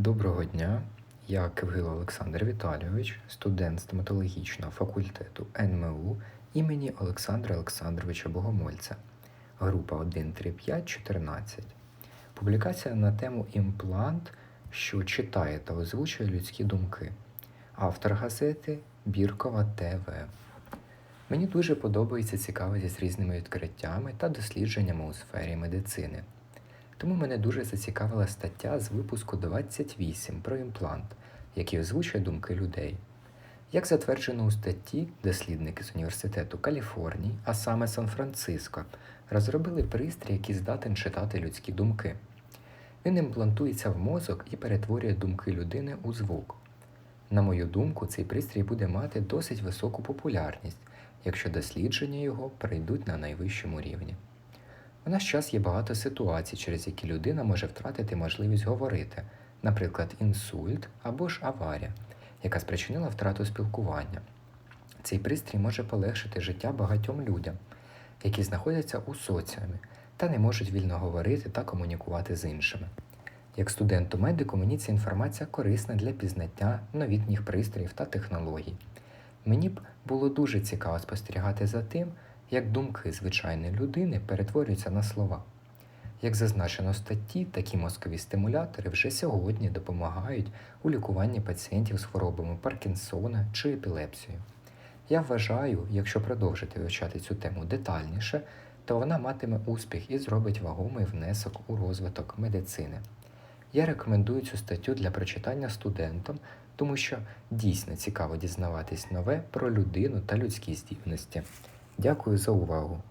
Доброго дня, я Кивгил Олександр Віталійович, студент стоматологічного факультету НМУ імені Олександра Олександровича Богомольця, група 13514. Публікація на тему Імплант, що читає та озвучує людські думки. Автор газети Біркова ТВ. Мені дуже подобається цікавитись різними відкриттями та дослідженнями у сфері медицини. Тому мене дуже зацікавила стаття з випуску 28 про імплант, який озвучує думки людей. Як затверджено у статті, дослідники з університету Каліфорнії, а саме Сан-Франциско, розробили пристрій, який здатен читати людські думки. Він імплантується в мозок і перетворює думки людини у звук. На мою думку, цей пристрій буде мати досить високу популярність, якщо дослідження його прийдуть на найвищому рівні. У наш час є багато ситуацій, через які людина може втратити можливість говорити, наприклад, інсульт або ж аварія, яка спричинила втрату спілкування. Цей пристрій може полегшити життя багатьом людям, які знаходяться у соціумі та не можуть вільно говорити та комунікувати з іншими. Як студенту медику мені ця інформація корисна для пізнання новітніх пристроїв та технологій. Мені б було дуже цікаво спостерігати за тим, як думки звичайної людини перетворюються на слова. Як зазначено в статті, такі мозкові стимулятори вже сьогодні допомагають у лікуванні пацієнтів з хворобами Паркінсона чи епілепсією. Я вважаю, якщо продовжити вивчати цю тему детальніше, то вона матиме успіх і зробить вагомий внесок у розвиток медицини. Я рекомендую цю статтю для прочитання студентам, тому що дійсно цікаво дізнаватись нове про людину та людські здібності. Дякую за увагу!